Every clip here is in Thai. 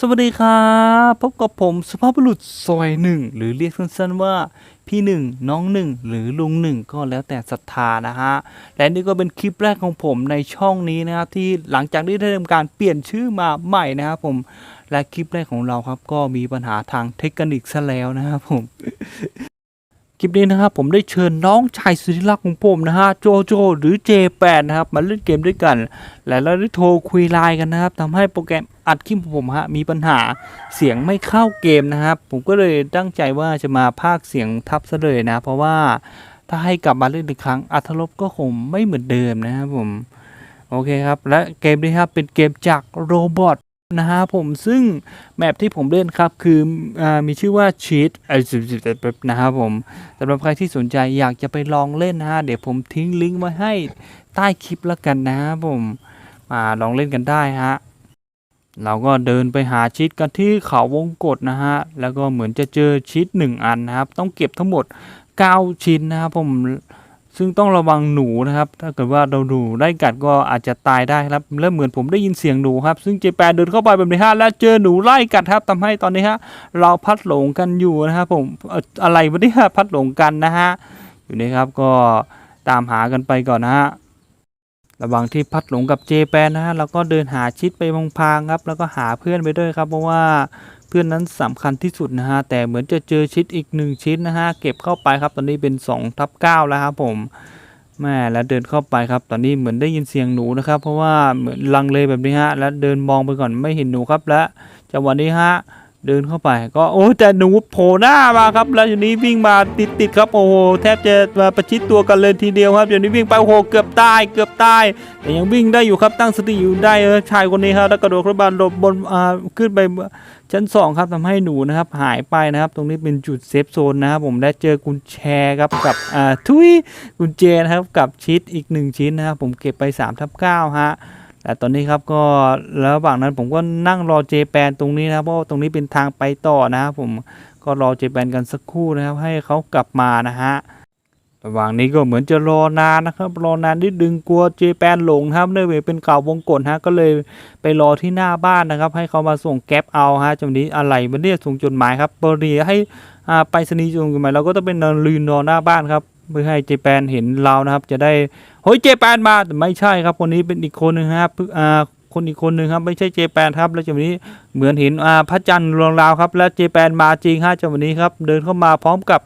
สวัสดีครับพบกับผมสุภาพบุรุษซอยหนึ่งหรือเรียกสั้นๆว่าพี่หนึ่งน้องหนึ่งหรือลุงหนึ่งก็แล้วแต่ศรัทธานะฮะและนี่ก็เป็นคลิปแรกของผมในช่องนี้นะครับที่หลังจากที่ได้ทำการเปลี่ยนชื่อมาใหม่นะครับผมและคลิปแรกของเราครับก็มีปัญหาทางเทคนิคซะแล้วนะครับผม คลิปนี้นะครับผมได้เชิญน้องชายสุดที่รักของผมนะฮะโจโจหรือ J8 นะครับมาเล่นเกมด้วยกัน และเราได้โทรคุยไลน์กันนะครับทำให้โปรแกรมอัดคลิปของผมฮะมีปัญหาเสียงไม่เข้าเกมนะครับผมก็เลยตั้งใจว่าจะมาพากเสียงทับซะเลยนะ เพราะว่าถ้าให้กลับมาเล่นอีกครั้งอัธรสก็คงไม่เหมือนเดิมนะครับผมโอเคครับและเกมนี้ครับเป็นเกมจากโรบอท นะฮะผมซึ่งแมปที่ผมเล่นครับคืออมีชื่อว่าชีตนะครับผมสำหรับใครที่สนใจอยากจะไปลองเล่นนะฮะเดี๋ยวผมทิ้งลิงก์ไว้ให้ใต้คลิปแล้วกันนะครับผมมาลองเล่นกันได้ฮะเราก็เดินไปหาชีตกันที่เขาวงกฏนะฮะแล้วก็เหมือนจะเจอชีตหนึ่งอันนะครับ ต้องเก็บทั้งหมด 9 ชิ้นนะครับผม ซึ่งต้องระวังหนูนะครับ ถ้าเกิดว่าเราหนูได้กัดก็อาจจะตายได้ครับ แล้วเหมือนผมได้ยินเสียงหนูครับ ซึ่งเจแปนเดินเข้าไปแบบนี้ฮะ แล้วเจอหนูไล่กัดครับทำให้ตอนนี้ฮะ เราพัดหลงกันอยู่นะครับผม อะไรวะเนี่ยพัดหลงกันนะฮะ อยู่นี่ครับก็ตามหากันไปก่อนนะฮะ ระหว่างที่พัดหลงกับเจแปนนะฮะ เราก็เดินหาชิดไปพางๆครับ แล้วก็หาเพื่อนไปด้วยครับ เพราะว่า พื่อนนั้นสำคัญที่สุดนะฮะแต่เหมือนจะเจอชิดอีกหนึ่งชิ้นนะฮะเก็บเข้าไปครับตอนนี้เป็น2ทับ9แล้วครับผมแม่แล้วเดินเข้าไปครับ ตอนนี้เหมือนได้ยินเสียงหนูนะครับ เพราะว่าเหมือนลังเลแบบนี้ฮะ แล้วเดินมองไปก่อนไม่เห็นหนูครับและจังหวะนี้ฮะเดินเข้าไปก็โอ้แต่หนูโผล่หน้ามาครับแล้วอยู่นี้วิ่งมาติดติดๆครับโอ้โหแทบจะมาประชิดตัวกันเลยทีเดียวครับอยู่นี้วิ่งไปโอ้โหเกือบตายเกือบตายแต่ยังวิ่งได้อยู่ครับตั้งสติอยู่ได้เออชายคนนี้ครับแล้วกระโดดขึ้นมาหลบบนอ่าขึ้นไป ชั้นสองครับทำให้หนูนะครับหายไปนะครับ ตรงนี้เป็นจุดเซฟโซนนะครับผมได้เจอกุญแจครับกับอ่าทุยกุญแจนะครับกับชิดอีกหนึ่งชิ้นนะครับผมเก็บไป3ทับ9ฮะแต่ตอนนี้ครับก็ระหว่างนั้นผมก็นั่งรอเจแปนตรงนี้นะครับเพราะว่าตรงนี้เป็นทางไปต่อนะครับผมก็รอเจแปนกันสักครู่นะครับ ให้เขากลับมานะฮะ ระหว่างนี้ก็เหมือนจะรอนานนะครับ รอนานนิดดึงกลัวเจแปนหลงครับเนื่องจากเป็นเก่าวงกลฮะก็เลยไปรอที่หน้าบ้านนะครับ ให้เขามาส่งแก๊ปเอาฮะจังนี้อะไรมันเนี่ยส่งจดหมายครับบริให้อ่าไปรษณีส่งจดหมายเราก็ต้องเป็นนอนลืนรอหน้าบ้านครับเพื่อให้เจแปนเห็นเรานะครับ จะได้เฮ้ยเจแปนมาแต่ไม่ใช่ครับคนนี้เป็นอีกคนหนึ่งครับเพิ่งอ่าคนอีกคนหนึ่งครับไม่ใช่เจแปนครับ แล้วจังหวะนี้เหมือนเห็นอ่าพระจันทร์รวงราวครับ แล้วเจแปนมาจริงฮะจังหวะนี้ครับเดินเข้ามาพร้อมกับ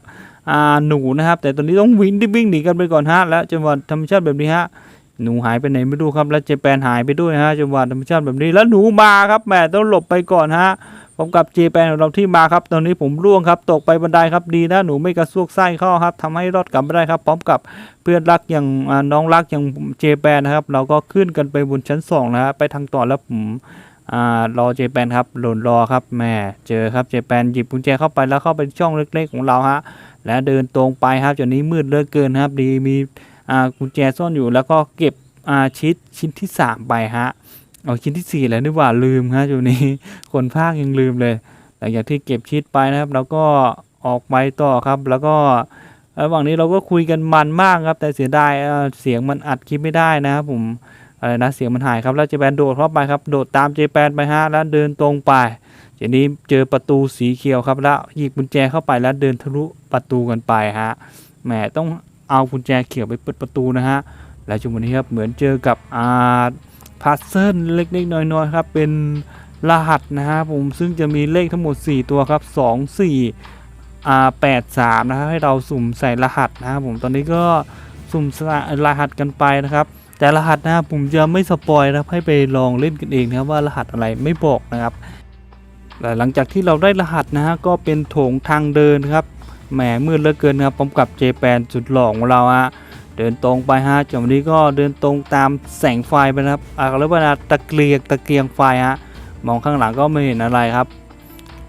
หนูนะครับ แต่ตอนนี้ต้องวิ่งวิ่งหนีกันไปก่อนฮะแล้วจังหวะธรรมชาติแบบนี้ฮะหนูหายไปไหนไม่รู้ครับ แล้วเจแปนหายไปด้วยฮะจังหวะธรรมชาติแบบนี้แล้วหนูมาครับแหมต้องหลบไปก่อนฮะพร้อมกับเจแปนของเราที่มาครับ ตอนนี้ผมร่วงครับ ตกไปบันไดครับดีนะหนูไม่กระซวกไส้เข้าครับทำให้รอดกลับมาได้ครับ พร้อมกับเพื่อนรักอย่างน้องรักอย่างเจแปนนะครับ เราก็ขึ้นกันไปบนชั้นสองนะฮะไปทางต่อแล้วผมอรอเจแปนครับหล่นรอครับแหม่เจอครับเจแปนหยิบกุญแจเข้าไปแล้วเข้าไปช่องเล็ก ๆ ของเราฮะ และเดินตรงไปครับจนนี้มืดเหลือเกินครับ ดีมีกุญแจซ่อนอยู่แล้วก็เก็บชิ้นชิ้นที่สามไปฮะเอาชิ้นที่สี่แล้วนี่หว่าลืมฮะจุดนี้คนภาคยังลืมเลยหลังจากที่เก็บชีตไปนะครับเราก็ออกไปต่อครับ แล้วก็ระหว่างนี้เราก็คุยกันมันมากครับ แต่เสียดายเอ่อเสียงมันอัดคลิปไม่ได้นะครับผมอะไรนะเสียงมันหายครับแล้วเจแปนโดดเข้าไปครับโดดตามเจแปนไปฮะแล้วเดินตรงไป ทีนี้เจอประตูสีเขียวครับแล้วหยิบกุญแจเข้าไปแล้วเดินทะลุประตูกันไปฮะแหมต้องเอากุญแจเขียวไปเปิดประตูนะฮะแล้วจุดวันนี้ครับเหมือนเจอกับอ่าพัซเซิลเล็กๆน้อยๆครับเป็นรหัสนะครับผมซึ่งจะมีเลขทั้งหมด 4 ตัวครับ 2 4อ่า8 3นะครับให้เราสุ่มใส่รหัสนะครับผมตอนนี้ก็สุ่มรหัสกันไปนะครับ แต่รหัสนะผมจะไม่สปอยนะครับให้ไปลองเล่นกันเองนะครับว่ารหัสอะไรไม่บอกนะครับ และหลังจากที่เราได้รหัสนะฮะก็เป็นโถงทางเดินครับแหมมืดเหลือเกินครับพร้อมกับเจแปนจุดหลอกของเราฮะเดินตรงไปฮะจากวันนี้ก็เดินตรงตามแสงไฟไปนะครับอ่าเรียกว่าตะเกียงตะเกียงไฟฮะมองข้างหลังก็ไม่เห็นอะไรครับ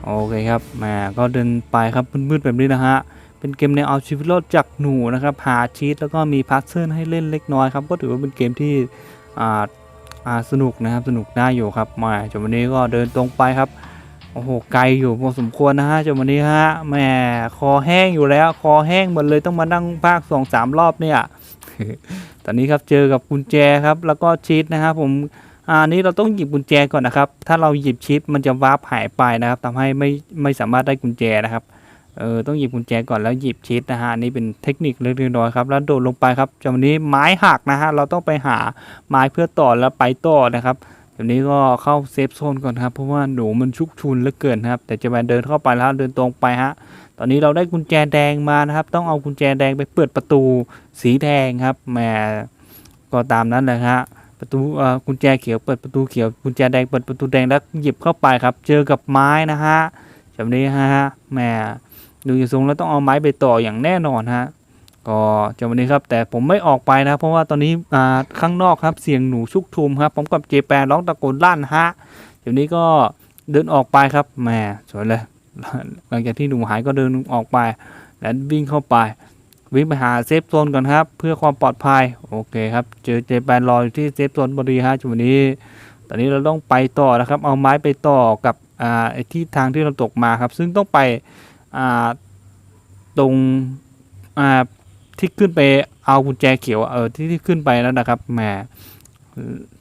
โอเคครับแหมก็เดินไปครับมืดๆแบบนี้นะฮะเป็นเกมแนวเอาชีวิตรอดจากหนูนะครับหาชีตแล้วก็มีพัซเซิลให้เล่นเล็กน้อยครับก็ถือว่าเป็นเกมที่อ่าสนุกนะครับสนุกได้อยู่ครับมาจนวันนี้ก็เดินตรงไปครับ โอ้โห ไกลอยู่พอสมควรนะฮะจนวันนี้ฮะแหมคอแห้งอยู่แล้ว คอแห้งหมดเลยต้องมานั่งภาคสองสามรอบเนี่ย ตอนนี้ครับเจอกับกุญแจครับ แล้วก็ชีตนะครับผมอันนี้เราต้องหยิบกุญแจก่อนนะครับ ถ้าเราหยิบชิปมันจะวาร์ปหายไปนะครับทำให้ไม่ไม่สามารถได้กุญแจนะครับ เออต้องหยิบกุญแจก่อนแล้วหยิบชิปนะฮะอันนี่เป็นเทคนิคเล็กน้อยๆครับ แล้วโดดลงไปครับจากวันนี้ไม้หักนะฮะเราต้องไปหาไม้เพื่อต่อแล้วไปต่อนะครับ เดี๋ยวนี้ก็เข้าเซฟโซนก่อนครับ เพราะว่าหนูมันชุกชุนเหลือเกินครับ แต่จะมนเดินเข้าไปแล้วเดินตรงไปฮะ ตอนนี้เราได้กุญแจแดงมานะครับ ต้องเอากุญแจแดงไปเปิดประตูสีแดงครับแหมก็ตามนั้นเลยฮะประตูเอ่อกุญแจเขียวเปิดประตูเขียวกุญแจแดงเปิดประตูแดงแล้วหยิบเข้าไปครับ เจอกับไม้นะฮะแบบนี้ฮะแหมดูอย่างทรงแล้วต้องเอาไม้ไปต่ออย่างแน่นอนฮะ ก็จะวันนี้ครับแต่ผมไม่ออกไปนะเพราะว่าตอนนี้อ่าข้างนอกครับเสียงหนูชุกชุมครับผมกับเจแปนร้องตะโกนลั่นฮะเดี๋ยวนี้ก็เดินออกไปครับแหมสวยเลยหลังจากที่หนูหายก็เดินออกไป แล้ววิ่งเข้าไป วิ่งไปหาเซฟโซนก่อนครับ เพื่อความปลอดภัยโอเคครับ เจอเจแปนรออยู่ที่เซฟโซนพอดีฮะจุดนี้ ตอนนี้เราต้องไปต่อนะครับ เอาไม้ไปต่อกับอ่าที่ทางที่เราตกมาครับ ซึ่งต้องไปอ่าตรงอ่า ที่ขึ้นไปเอากุญแจเขียวเออที่ที่ขึ้นไปแล้วนะครับแหม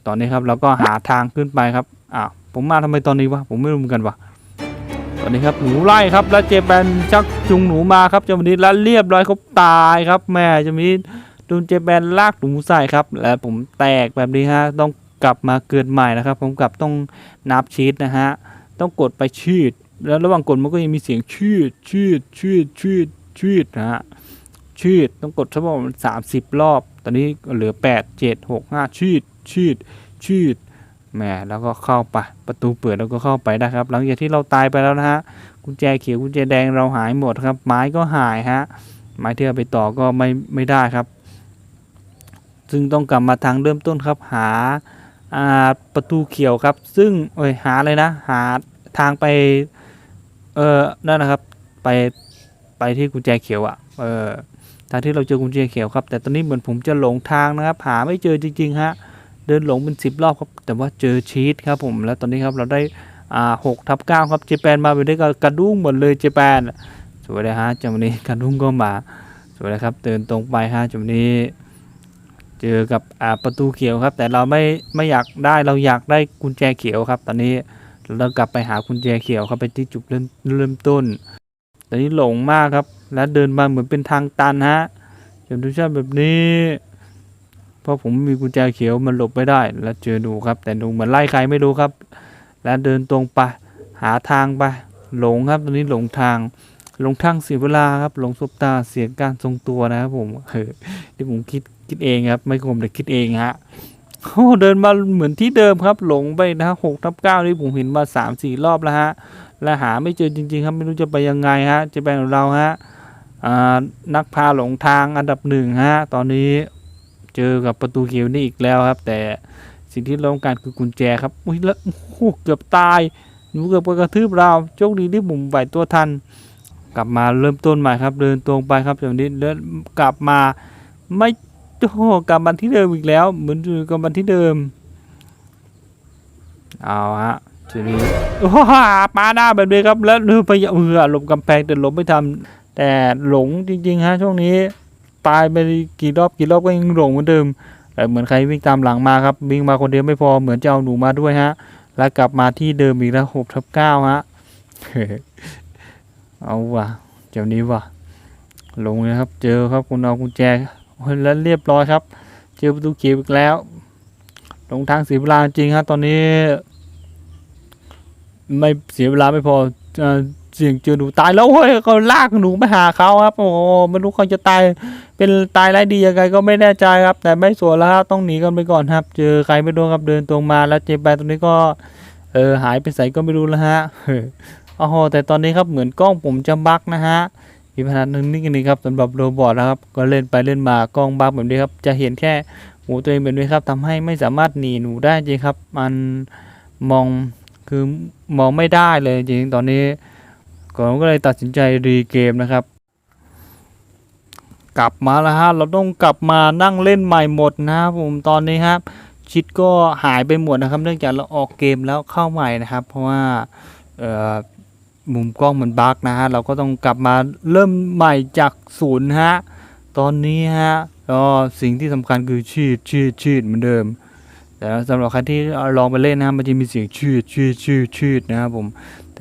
ตอนนี้ครับเราก็หาทางขึ้นไปครับอ้าวผมมาทำไมตอนนี้วะผมไม่รู้เหมือนกันวะตอนนี้ครับหนูไล่ครับ แล้วเจแปนชักจูงหนูมาครับจามินิแล้วเรียบร้อยเขาตายครับแม่จามินิโดนเจแปนลากหนูใส่ครับ และผมแตกแบบนี้ฮะต้องกลับมาเกิดใหม่นะครับ ผมกลับต้องนับชีตนะฮะต้องกดไปชืดแล้วระหว่างกดมันก็ยังมีเสียงชืดชืดชืดชืดชืดนะฮะ ชืด ต้องกดทั้งหมดสามสิบรอบ ตอนนี้เหลือแปดเจ็ดหกห้าชืด ชืด ชืดแหมแล้วก็เข้าไป ประตูเปิดแล้วก็เข้าไปได้ครับ หลังจากที่เราตายไปแล้วนะฮะ กุญแจเขียวกุญแจแดงเราหายหมดครับ ไม้ก็หายฮะ ไม้ที่เอาไปต่อก็ไม่ไม่ได้ครับ ซึ่งต้องกลับมาทางเริ่มต้นครับ หาอ่าประตูเขียวครับ ซึ่งเอ้ยหาเลยนะ หาทางไป เออนั่นนะครับ ไปไปที่กุญแจเขียวอะ่ะ เออ ทางที่เราเจอกุญแจเขียวครับ แต่ตอนนี้เหมือนผมจะหลงทางนะครับ หาไม่เจอจริง ๆ ฮะ เดินหลงเป็นสิบรอบครับ แต่ว่าเจอชีตครับผม แล้วตอนนี้ครับเราได้อ่าหกทับเก้าครับ เจแปนมาไปด้วยกับกระดุ้งหมดเลยเจแปน สวยเลยฮะจังหวะนี้กระดุ้งก็มา สวยเลยครับ เดินตรงไปฮะจังหวะนี้ เจอกับอ่าประตูเขียวครับ แต่เราไม่ไม่อยากได้ เราอยากได้กุญแจเขียวครับ ตอนนี้เรากลับไปหากุญแจเขียวครับไปที่จุดเริ่มเริ่มต้น ตอนนี้หลงมากครับ แล้วเดินมาเหมือนเป็นทางตันฮะจนทุกชาติแบบนี้ เพราะผมมีกุญแจเขียวมันหลบไม่ได้ แล้วเจอหนูครับ แต่หนูเหมือนไล่ใครไม่รู้ครับ แล้วเดินตรงไปหาทางไปหลงครับตอนนี้หลงทางหลงทางเสียเวลาครับหลงสบตาเสียการทรงตัวนะครับผมเออที่ผมคิดคิดเองครับไม่ผมแต่คิดเองฮะโอ้เดินมาเหมือนที่เดิมครับ หลงไปนะหกทับเก้าที่ผมเห็นมาสามสี่รอบแล้วฮะและหาไม่เจอจริง ๆ ครับไม่รู้จะไปยังไงฮะจะไปของเราฮะ นักพาหลงทางอันดับหนึ่งฮะ ตอนนี้เจอกับประตูเขียวนี่อีกแล้วครับ แต่สิ่งที่เราต้องการคือกุญแจครับ อุ้ยแล้วโอ้โหเกือบตายหนูเกือบกระทืบเราโชคดีที่ผมไหวตัวทัน กลับมาเริ่มต้นใหม่ครับ เดินตรงไปครับจากนี้เดินกลับมาไม่โอ้กลับมาที่เดิมอีกแล้ว เหมือนอยู่กับมันที่เดิม เอาฮะทีนี้โอ้โหปาหน้าแบบนี้ครับ แล้วเรือพยายามเออหลบกำแพงแต่หลบไม่ทำ แต่หลงจริงๆฮะช่วงนี้ตายไปกี่รอบกี่รอบก็ยังหลงเหมือนเดิมแต่เหมือนใครวิ่งตามหลังมาครับวิ่งมาคนเดียวไม่พอเหมือนจะเอาหนูมาด้วยฮะ แล้วกลับมาที่เดิมอีกแล้วหกทับเก้าฮะเอาว่ะเจ้านี้ว่ะลงเลยครับ เจอครับคุณเอากุญแจแล้วเรียบร้อยครับ เจอประตูเขียวอีกแล้วลงทางเสียเวลาจริงฮะตอนนี้ ไม่เสียเวลาไม่พออ สียงเจอหนูตายแล้วเฮ้ยเขาลากหนูไปหาเขาครับ โอ้ไม่รู้เขาจะตายเป็นตายไรดียังไงก็ไม่แน่ใจครับ แต่ไม่สวนแล้วครับต้องหนีกันไปก่อนครับ เจอใครไม่รู้ครับเดินตรงมาแล้วเจไปตรงนี้ก็ เออหายไปใส่ก็ไม่รู้แล้วฮะโอ้โหแต่ตอนนี้ครับเหมือนกล้องผมจะบั๊กนะฮะมีปัญหาหนึ่งนี่กันนี่ครับสำหรับโรบอทนะครับ ก็เล่นไปเล่นมากล้องบั๊กแบบนี้ครับ จะเห็นแค่หูตัวเองแบบนี้ครับทำให้ไม่สามารถหนีหนูได้จริงครับ มันมองคือมองไม่ได้เลยจริงตอนนี้ ผมก็เลยตัดสินใจรีเกมนะครับ กลับมาแล้วฮะเราต้องกลับมานั่งเล่นใหม่หมดนะครับผมตอนนี้ครับชิดก็หายไปหมดนะครับ เนื่องจากเราออกเกมแล้วเข้าใหม่นะครับ เพราะว่ามุมกล้องมันบั๊กนะฮะเราก็ต้องกลับมาเริ่มใหม่จากศูนย์ฮะตอนนี้ฮะก็สิ่งที่สำคัญคือชีดชีดชีดเหมือนเดิม แต่สำหรับใครที่ลองไปเล่นนะครับมันจะมีเสียงชืดชืดชืดชืดนะครับผม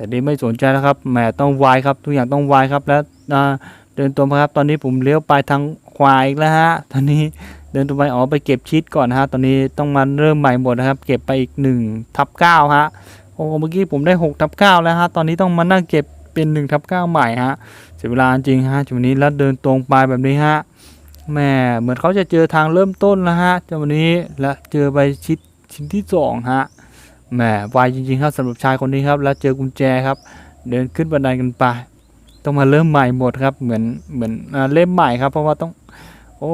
แต่นี่ไม่สนใจแล้วครับแหมต้องไวครับทุกอย่างต้องไวครับแล้วเดินตรงไปครับ ตอนนี้ผมเลี้ยวไปทางขวาอีกแล้วฮะตอนนี้เดินตรงไปอ๋อไปเก็บชิดก่อนฮะตอนนี้ต้องมาเริ่มใหม่หมดนะครับ เก็บไปอีก1ทับ9ฮะโอ้เมื่อกี้ผมได้6ทับ9แล้วฮะตอนนี้ต้องมานั่งเก็บเป็น1ทับ9ใหม่ฮะเสียเวลาจริงฮะจุดนี้แล้วเดินตรงไปแบบนี้ฮะแหม่เหมือนเขาจะเจอทางเริ่มต้นแล้วฮะจังหวะนี้และเจอไปชิดชิ้นที่สองฮะ แหมไวจริงๆครับสำหรับชายคนนี้ครับ แล้วเจอกุญแจครับ เดินขึ้นบันไดกันไป ต้องมาเริ่มใหม่หมดครับ เหมือนเหมือนเล่มใหม่ครับ เพราะว่าต้อง โอ้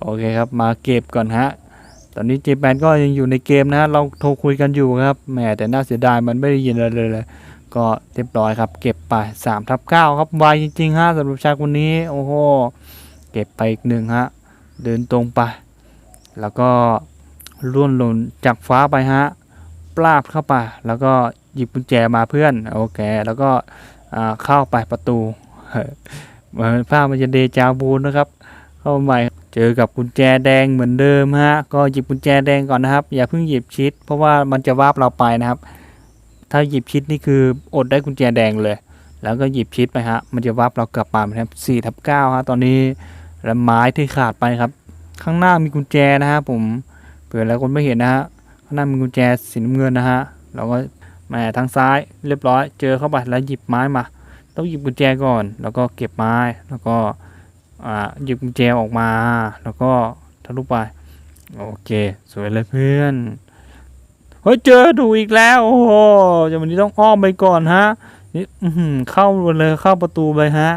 โอเคครับ มาเก็บก่อนฮะ ตอนนี้เจแปนก็ยังอยู่ในเกมนะฮะเราโทรคุยกันอยู่ครับแหมแต่น่าเสียดายมันไม่ได้ยินอะไรเลยเลย ก็เรียบร้อยครับ เก็บไป3ทับ9ครับไวจริงๆฮะสำหรับชายคนนี้ โอ้โห เก็บไปอีกหนึ่งฮะ เดินตรงไป แล้วก็ ล่วนหล่นจากฟ้าไปฮะปลาบเข้าไปแล้วก็หยิบกุญแจมาเพื่อนโอเค แล้วก็เข้าไปประตูเหมือนภาพมันจะเดจาวูนะครับ เข้าใหม่เจอกับกุญแจแดงเหมือนเดิมฮะก็หยิบกุญแจแดงก่อนนะครับ อย่าเพิ่งหยิบชิด เพราะว่ามันจะวาบเราไปนะครับ ถ้าหยิบชิดนี่คืออดได้กุญแจแดงเลย แล้วก็หยิบชิดไปฮะมันจะวาบเรากลับมานะครับ4ทับ9ฮะตอนนี้และไม้ที่ขาดไปครับ ข้างหน้ามีกุญแจนะฮะผม ผื่อแล้วคนไม่เห็นนะฮะข้างหน้ามีกุญแจสีน้ำเงินนะฮะเราก็แหมทางซ้ายเรียบร้อย เจอเข้าไปแล้วหยิบไม้มา ต้องหยิบกุญแจก่อน แล้วก็เก็บไม้แล้วก็หยิบกุญแจออกมา แล้วก็ทะลุไปโอเค สวยเลยเพื่อนเฮ้ยเจอดูอีกแล้วโอ้โหจะวันนี้ต้องอ้อมไปก่อนฮะนี่เข้าเลยเข้าประตูไปฮะ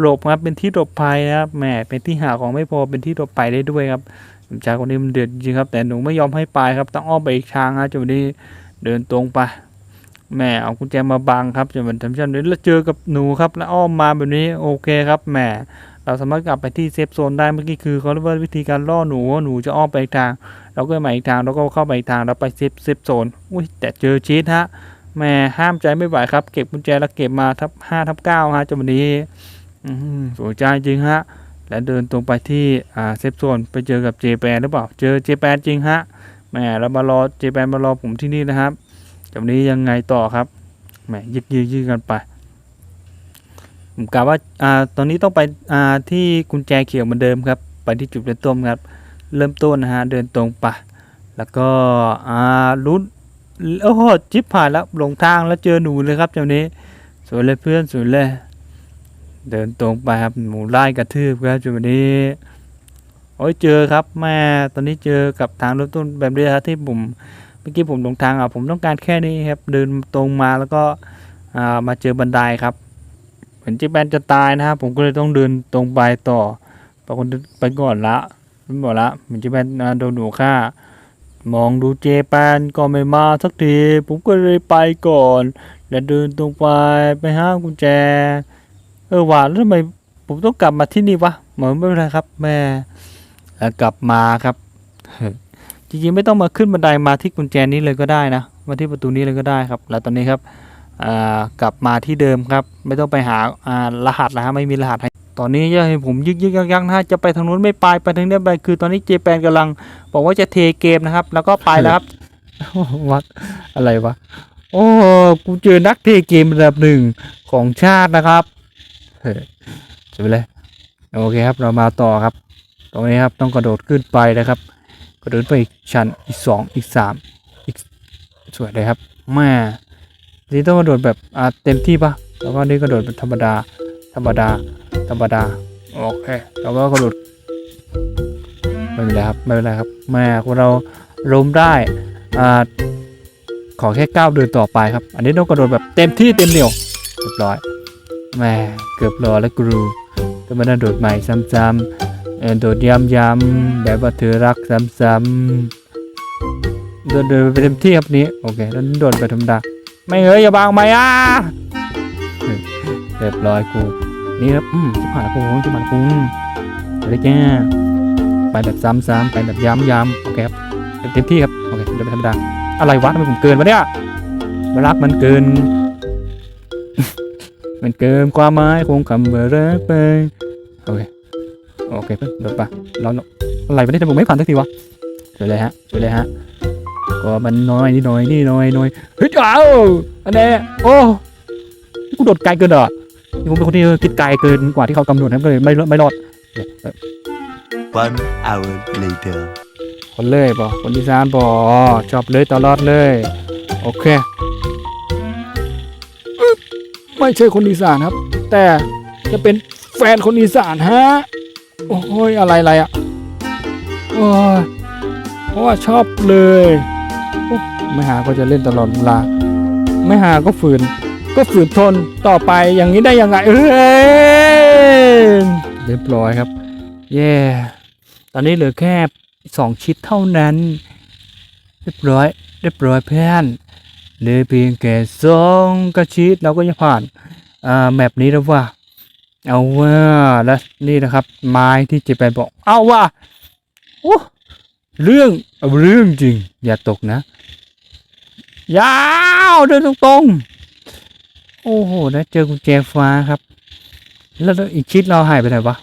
หลบครับเป็นที่หลบภัยนะครับแหมเป็นที่หาของไม่พอเป็นที่หลบภัยได้ด้วยครับ ชายคนนี้มันเดือดจริงครับ แต่หนูไม่ยอมให้ไปครับ ต้องอ้อมไปอีกทางฮะจนวันนี้เดินตรงไปแม่เอากุญแจมาบังครับจนมันทำชั่นนี้แล้วเจอกับหนูครับ แล้วอ้อมมาแบบนี้โอเคครับแหมเราสามารถกลับไปที่เซฟโซนได้เมื่อกี้คือเขาเรียกว่าวิธีการล่อหนูว่าหนูจะอ้อมไปอีกทาง เราก็มาอีกทางแล้วก็เข้าไปอีกทางแล้วไปเซฟเซฟโซนอุ้ยแต่เจอชีตฮะแม่ห้ามใจไม่ไหวครับ เก็บกุญแจแล้วเก็บมาทับห้าทับเก้าฮะจนวันนี้สวยใจจริงฮะ และเดินตรงไปที่อ่าเซฟโซนไปเจอกับเจแปนหรือเปล่า เจอเจแปนจริงฮะแหมเรามารอเจแปนมารอผมที่นี่นะครับจากนี้ยังไงต่อครับแหมยืดยืดยืดกันไปผมกะว่าอ่าตอนนี้ต้องไปอ่าที่กุญแจเขียวเหมือนเดิมครับ ไปที่จุดเริ่มต้นครับ เริ่มต้นนะฮะเดินตรงไปแล้วก็อ่าลุ้นโอ้โหจิบผ่านแล้วหลงทางแล้วเจอหนูเลยครับเจ้านี้สวยเลยเพื่อนสวยเลย เดินตรงไปครับหมูไล่กระทืบครับจุดนี้โอ้ยเจอครับแม่ตอนนี้เจอกับทางเริ่มต้นแบบนี้ครับที่ผมเมื่อกี้ผมลงทางอะผมต้องการแค่นี้ครับ เดินตรงมาแล้วก็อ่ามาเจอบันไดครับเหมือนจิแปนจะตายนะครับผมก็เลยต้องเดินตรงไปต่อปรากฏไปก่อนละไม่บอกละเหมือนจิแปนโดนหนูฆ่ามองดูเจแปนก็ไม่มาสักที ผมก็เลยไปก่อน และเดินตรงไปไปห้ากุญแจ เออว่าแล้วทำไมผมต้องกลับมาที่นี่วะเหมือนไม่เป็นไรครับ แม่แล้วกลับมาครับจริงๆไม่ต้องมาขึ้นบันไดมาที่กุญแจนี้เลยก็ได้นะมาที่ประตูนี้เลยก็ได้ครับ แล้วตอนนี้ครับอ่ากลับมาที่เดิมครับ ไม่ต้องไปหารหัสแล้วฮะไม่มีรหัสให้ตอนนี้จะให้ผมยึกยึกยักยักนะจะไปทางนู้นไม่ไปไปทางนี้ไปคือตอนนี้เจแปนกำลัง บอกว่าจะเทเกมนะครับ แล้วก็ไปแล้วครับวัดอะไรวะโอ้กูเจอนักเทเกมระดับหนึ่งของชาตินะครับ จบไปเลยโอเคครับเรามาต่อครับ ตรงนี้ครับต้องกระโดดขึ้นไปนะครับ กระโดดไปอีกชั้นอีกสองอีกสามอีกสวยเลยครับแม่นี่ต้องกระโดดแบบอ่าเต็มที่ปะแล้วก็นี่กระโดดแบบธรรมดา ธรรมดา ธรรมดาโอเคแล้วก็กระโดดไม่เป็นไรครับไม่เป็นไรครับแม่ของเราล้มได้อ่าขอแค่ก้าวเดินต่อไปครับ อันนี้ต้องกระโดดแบบเต็มที่เต็มเหนียวเรียบร้อย แหม่เกือบรอแล้วกรูก็มาได้โดดใหม่ซ้ำๆโดดย้ำๆแบบว่าเธอรักซ้ำๆโดดเดินไปเต็มที่ครับนี้โอเคแล้วโดดไปธรรมดาไม่เฮ้ยอย่าบางไหมอะเรียบร้อยกูนี่ครับอืมชิบหายกูชิบหายกูอะไรแกไปแบบซ้ำๆไปแบบย้ำๆโอเคครับเต็มที่ครับโอเคเดินไปธรรมดาอะไรวะทำไมผมเกินวะเนี่ยรักมันเกิน มันเกินความหมายของคำว่ารักไปโอเคโอเคเพื่อนเดินไปเราอะไรไปได้แต่ผมไม่ผ่านสักทีวะช่วยเลยฮะช่วยเลยฮะก็มันน้อยนิดหน่อยนี่น้อยน้อยเฮ้ยอ้าวอันนี้โอ้กูโดดไกลเกินเหรอนี่ผมเป็นคนที่คิดไกลเกินกว่าที่เขากำหนดนะก็เลยไม่ไม่รอด One hour later. คนเลยปอคนที่สามปอชอบเลยตลอดเลย โอเคอึ๊บ ไม่ใช่คนอีสานครับ แต่จะเป็นแฟนคนอีสานฮะ โอ้ยอะไรอะไรอะโอ้ยเพราะว่าชอบเลยไม่หาก็จะเล่นตลอดเวลา ไม่หาก็ฝืน ก็ฝืนทนต่อไปอย่างนี้ได้ยังไงเอ้ยเรียบร้อยครับเย่ตอนนี้เหลือแค่สองชิดเท่านั้น เรียบร้อย เรียบร้อยเพื่อน หลยเพียงแค่สองกระชิดเราก็จะผ่านแมปนี้แล้วว่า เอาว่าแล้วนี่นะครับ ไม้ที่จะไปบอก เอาว่าโอ้เรื่องเอเรื่องจริง อย่าตกนะ ยาวเดินตรงๆ โอ้โหแล้วเจอกุญแจฟ้าครับ แล้วอีกชิดเราหายไปไหนวะ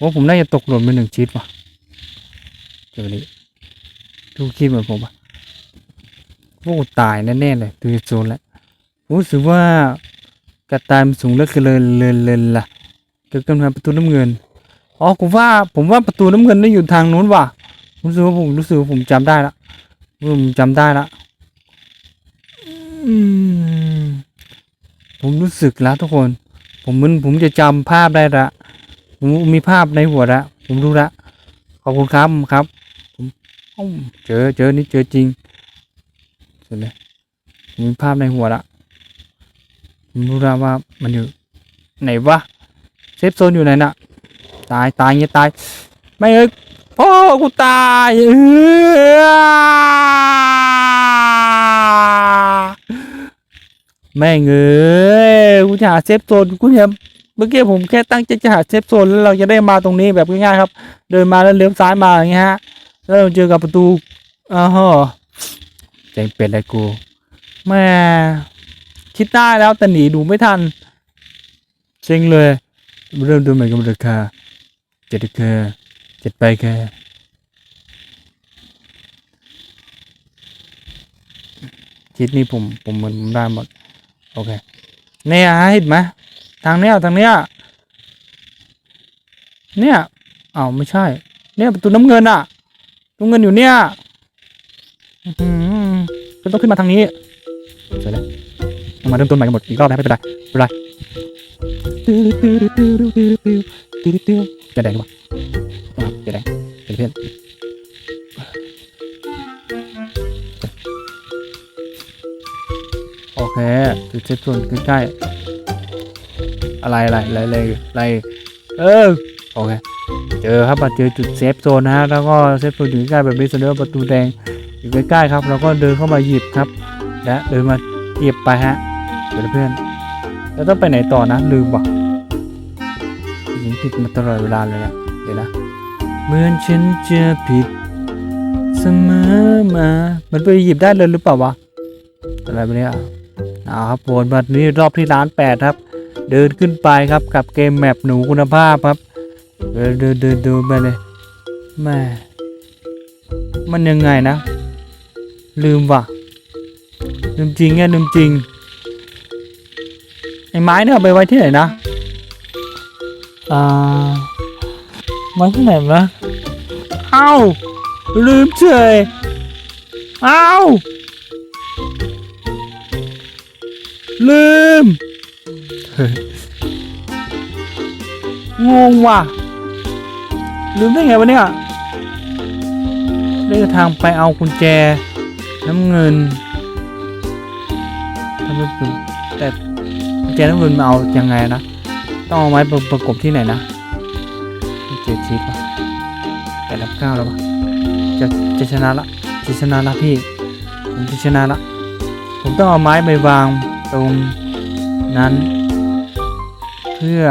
ว่าผมน่าจะตกหล่นไปหนึ่งชิดวะเจอนี้ดูคิดเหมือนผมปะ โอ้ตายแน่ๆเลยดูโซนแล้วรู้สึกว่ากระต่ายมันสูงเลือเกินเลยเลยเลยล่ะเกิดกำลังประตูน้ำเงินอ๋อผมว่าผมว่าประตูน้ำเงินนี่อยู่ทางนู้นว่ะรู้สึกว่าผมรู้สึกว่าผมจำได้ละผมจำได้ละผมรู้สึกแล้วทุกคน ผมมันผมจะจำภาพได้ละผมมีภาพในหัวละผมรู้ละขอบคุณครับครับผมเจอเจอนี่เจอจริง เสร็จเลยมมีภาพในหัวละผมรู้ละว่ามันอยู่ไหนวะเซฟโซนอยู่ไหนน่ะ ตายตายเงี้ยตาย ไม่เอ้ยพ่อกูตายแม่งเอ้ยกูจะหาเซฟโซนกูเนี่ยเมื่อกี้ผมแค่ตั้งใจจะหาเซฟโซนแล้วเราจะได้มาตรงนี้แบบง่ายๆครับ เดินมาแล้วเลี้ยวซ้ายมาอย่างเงี้ยฮะ แล้วเราเจอกับประตูอ้าฮะ เจ๋งเป็นเลยกูแม่คิดได้แล้วแต่หนีดูไม่ทันเจ๋งเลย เริ่มดูใหม่กับราคาเจ็ดเคเจ็ดไปแค่ทิศนี้ผมผมเหมือนผมได้หมดโอเคเนี่ยเห็นไหมทางเนี้ยทางเนี้ยเนี่ยอ้าวไม่ใช่ เนี่ยประตูน้ำเงินอะน้ำเงินอยู่เนี่ยอื้อ ต้องขึ้นมาทางนี้เสร็จแล้วมาเริ่มต้นใหม่กันหมดอีกรอบนะไม่เป็นไรไม่เป็นไรจะแดงหรือเปล่าอะจะแดงเป็นเพื่อนโอเคจุดเช็คส่วนใกล้ๆอะไรอะไรอะไรอะไรอะไรเออโอเคเจอครับมาเจอจุดเซฟโซนนะฮะแล้วก็เซฟโซนอยู่ใกล้ๆแบบนี้แสดงว่าประตูแดง อยู่ใกล้ๆครับแล้วก็เดินเข้ามาหยิบครับ และเดินมาหยิบไปฮะเดี๋ยวเพื่อนแล้วต้องไปไหนต่อนะลืมว่ะยิงผิดมาตลอดเวลาเลยนะเดี๋ยวนะเหมือนฉันจะผิดเสมอมา มันไปหยิบได้เลยหรือเปล่าวะอะไรแบบเนี้ยเอาครับวนมานี้รอบที่ร้านแปดครับ เดินขึ้นไปครับกับเกมแมปหนูคุณภาพครับ เดินเดินเดินไปเลยแม่มันยังไงนะ ลืมว่ะ ลืมจริงไงลืมจริง ไอ้ไม้เนี่ยเอาไปไว้ที่ไหนนะอ่าไว้ที่ไหนนะเอ้าลืมเฉยเอ้าลืมงงว่ะ ลืมได้ไงวะเนี่ยเลือกทางไปเอากุญแจ น้ำเงินทำไมผมแต่แจน้ำเงินมาเอายังไงนะ ต้องเอาไม้ประประกบที่ไหนนะเจ็ดชิปป่ะแปดรับเก้าแล้วป่ะจะจะชนะละจะชนะละพี่ผมจะชนะละ ผมต้องเอาไม้ไปวางตรงนั้น เพื่อ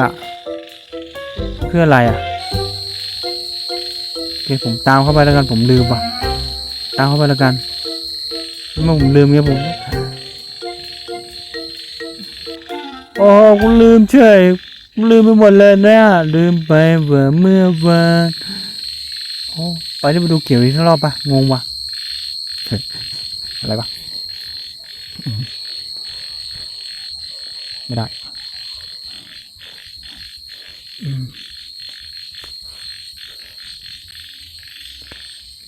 เพื่ออะไรอะโอเคผมตามเข้าไปแล้วกันผมลืมว่ะตามเข้าไปแล้วกัน เมื่อผมลืมเนี่ยผมโอ้กูลืมเฉยลืมไปหมดเลยเนี่ยลืมไปว่าเมื่อวานโอ้ไปที่มาดูเกี่ยวอีกรอบปะงงวะอะไรปะไม่ได้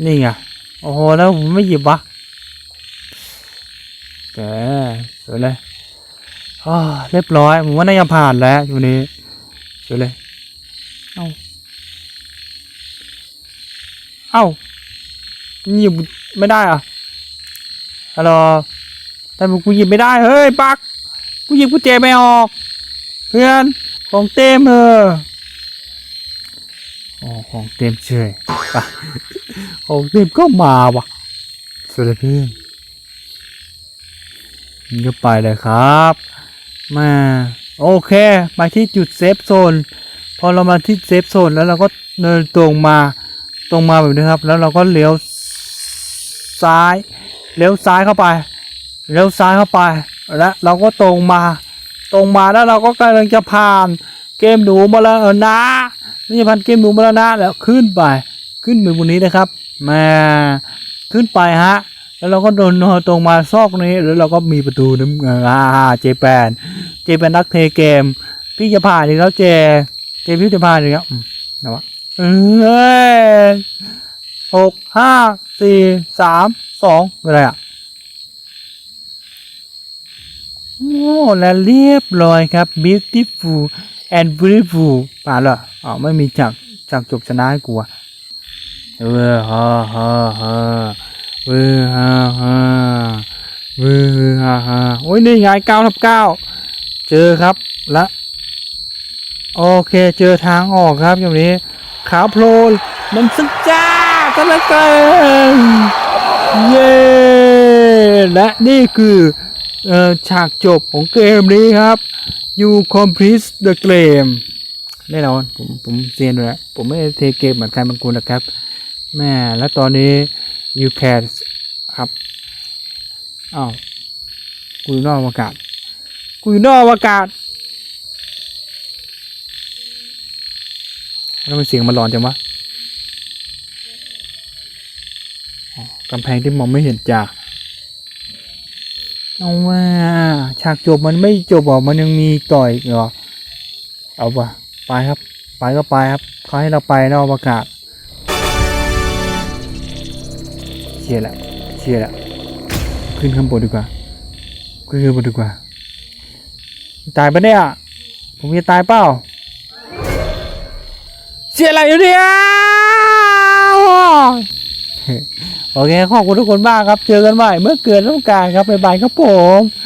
นี่ไงโอ้โหแล้วผมไม่หยิบวะ แกสวยเลยอ่าเรียบร้อยผมว่าน่าจะผ่านแล้วอยู่นี้สวยเลย เอ้า เอ้าหยิบไม่ได้เหรอะฮัลโหลแต่กูหยิบไม่ได้ เฮ้ยปัก กูหยิบกุญแจไม่ออก เพื่อน ของเต็มเอออ๋อของเต็มเฉยไปของเต็มก็มาว่ะสวัสดีเพื่อนนี่ ก็ไปเลยครับมาโอเคไปที่จุดเซฟโซน พอเรามาที่เซฟโซนแล้วเราก็เดินตรงมาตรงมาแบบนี้ครับ แล้วเราก็เลี้ยวซ้ายเลี้ยวซ้ายเข้าไปเลี้ยวซ้ายเข้าไป แล้วเราก็ตรงมา ตรงมาแล้วเราก็กำลังจะผ่านเกมหนูมาแล้วนะนี่จะผ่านเกมหนูมาแล้วนะแล้วขึ้นไป ขึ้นไปบนนี้นะครับมาขึ้นไปฮะ แล้วเราก็เดินตรงมาซอกนี้แล้วเราก็มีประตูน้ำอ่าเจแปนเจเป็นนักเทเกม พี่จะผ่านอีกแล้วเจ เจพี่จะผ่านอีกแล้วอืมนะวะเอ้ยหกห้าสี่สามสองอะไรอะโอ้และเรียบร้อยครับ beautiful and beautiful ป่าเหรออ๋อไม่มีจากจากจบชนะให้กูอะเออฮ่าฮ่าฮ่า เออฮ่าฮ่าเออฮ่าฮ่าโอ้ยนี่ไงเก้าทับเก้าเจอครับและโอเคเจอทางออกครับอย่างนี้ขาวโพลนมันสุดจ้าตะละเกินเย้และนี่คืออฉากจบของเกมนี้ครับ you complete the game แน่นอนผมผมเซียนด้วยผมไม่เทเกมเหมือนใครบางคนนะครับ แม่และตอนนี้ you can ครับอ้าวกูอยู่นอกอวกาศกูอยู่นอกอวกาศทำไมเสียงมันร้อนจังวะกำแพงที่มองไม่เห็นจ้าเอาว่าฉากจบมันไม่จบหรอมันยังมีต่อยเหรอเอาปะไปครับ ไปก็ไปครับเขาให้เราไปนอกอากาศ ชียร์ละเชียร์ละขึ้นข้างบนดีกว่าขึ้นข้างบนดีกว่า ตายปะเนี่ยผมจะตายเปล่าเสียอะไรอยู่เนี่ยโอเคขอบคุณทุกคนมากครับ เจอกันใหม่เมื่อเกิดต้องการครับบ๊ายบายครับผม